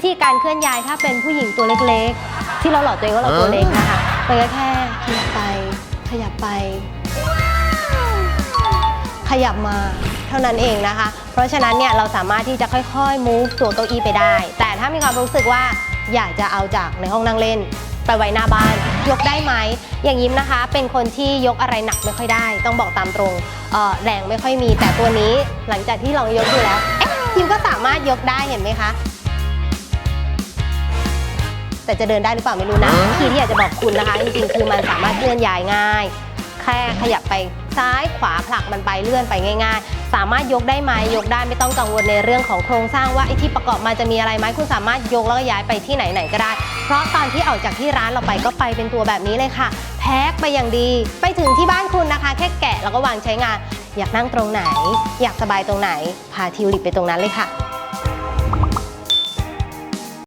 วิธีการเคลื่อนย้ายถ้าเป็นผู้หญิงตัวเล็กๆ ที่เราหลอกตัวเองว่าเราตัวเล็กนะคะมันก็แค่ขยับไป ขยับไป ขยับมาเท่านั้นเองนะคะ เพราะฉะนั้นเนี่ยเราสามารถที่จะค่อยๆ move ตัวเก้าอี้ไปได้ แต่ถ้ามีความรู้สึกว่าอยากจะเอาจากในห้องนั่งเล่น ไปไว้หน้าบ้าน ยกได้ไหม อย่างยิ้มนะคะ เป็นคนที่ยกอะไรหนักไม่ค่อยได้ ต้องบอกตามตรงเอ่อแรงไม่ค่อยมี แต่ตัวนี้หลังจากที่ลองยกดูแล้วเอ๊ะยิ้มก็สามารถยกได้เห็นไหมคะ แต่จะเดินได้หรือเปล่าไม่รู้นะวิธีที่อยากจะบอกคุณนะคะ จริงๆ คือมันสามารถเคลื่อนย้ายง่าย แค่ขยับไปซ้ายขวาผลักมันไปเลื่อนไปง่าย ๆ สามารถยกได้ไหมยกได้ไม่ต้องกังวลในเรื่องของโครงสร้างว่าไอ้ที่ประกอบมาจะมีอะไรไหมคุณสามารถยกแล้วก็ย้ายไปที่ไหนๆก็ได้ เพราะตอนที่ออกจากที่ร้านเราไปก็ไปเป็นตัวแบบนี้เลยค่ะ แพ็คไปอย่างดี ไปถึงที่บ้านคุณนะคะ แค่แกะแล้วก็วางใช้งาน อยากนั่งตรงไหน อยากสบายตรงไหน พาทิวลิปไปตรงนั้นเลยค่ะ